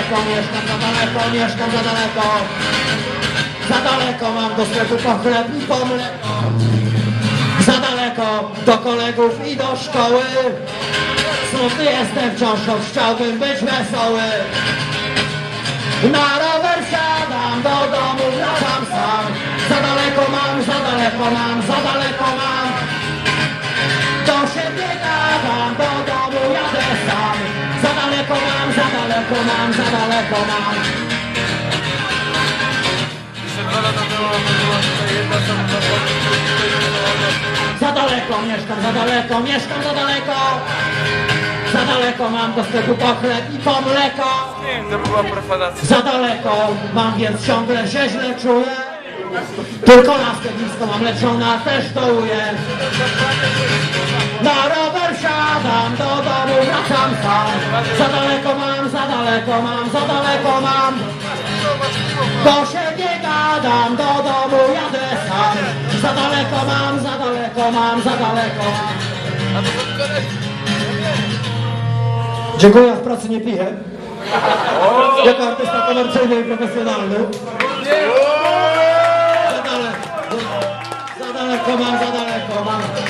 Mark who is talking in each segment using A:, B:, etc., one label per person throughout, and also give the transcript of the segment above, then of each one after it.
A: daleko mieszkam, za daleko mieszkam, za daleko. Za daleko mam do sklepu po chleb i po mleko. Za daleko do kolegów i do szkoły. Smutny jestem wciąż, choć chciałbym być wesoły. Na rower siadam, do domu wracam sam. Za daleko mam, za daleko mam, daleko mam, za daleko mam.
B: Jeszcze dwa lata temu była tutaj jedna samochodowa,
A: Za daleko mieszkam, za daleko, mieszkam za daleko. Za daleko mam do sklepu po chleb i po mleko.
B: Nie, to była profanacja.
A: Za daleko mam, więc ciągle się źle czuję. Tylko laskę blisko mam, lecz ona też dołuje. Na rower siadam, do domu wracam sam. Za daleko daleko mam, za daleko mam. Do siebie gadam, do domu jadę sam. Za daleko mam, za daleko mam, za daleko mam. Dziękuję, w pracy nie piję. Jako artysta komercyjny i profesjonalny. Za daleko, za daleko mam, za daleko mam.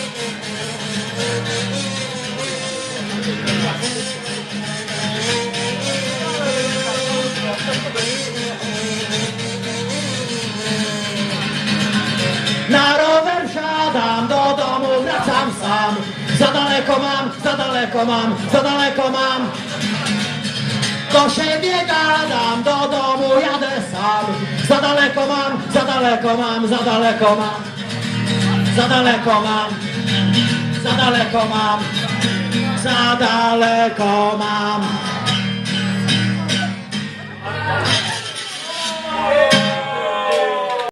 A: daleko mam, za daleko mam. Do siebie gadam, do domu jadę sam. Za daleko mam, za daleko mam, za daleko mam. Za daleko mam, za daleko mam, za daleko mam.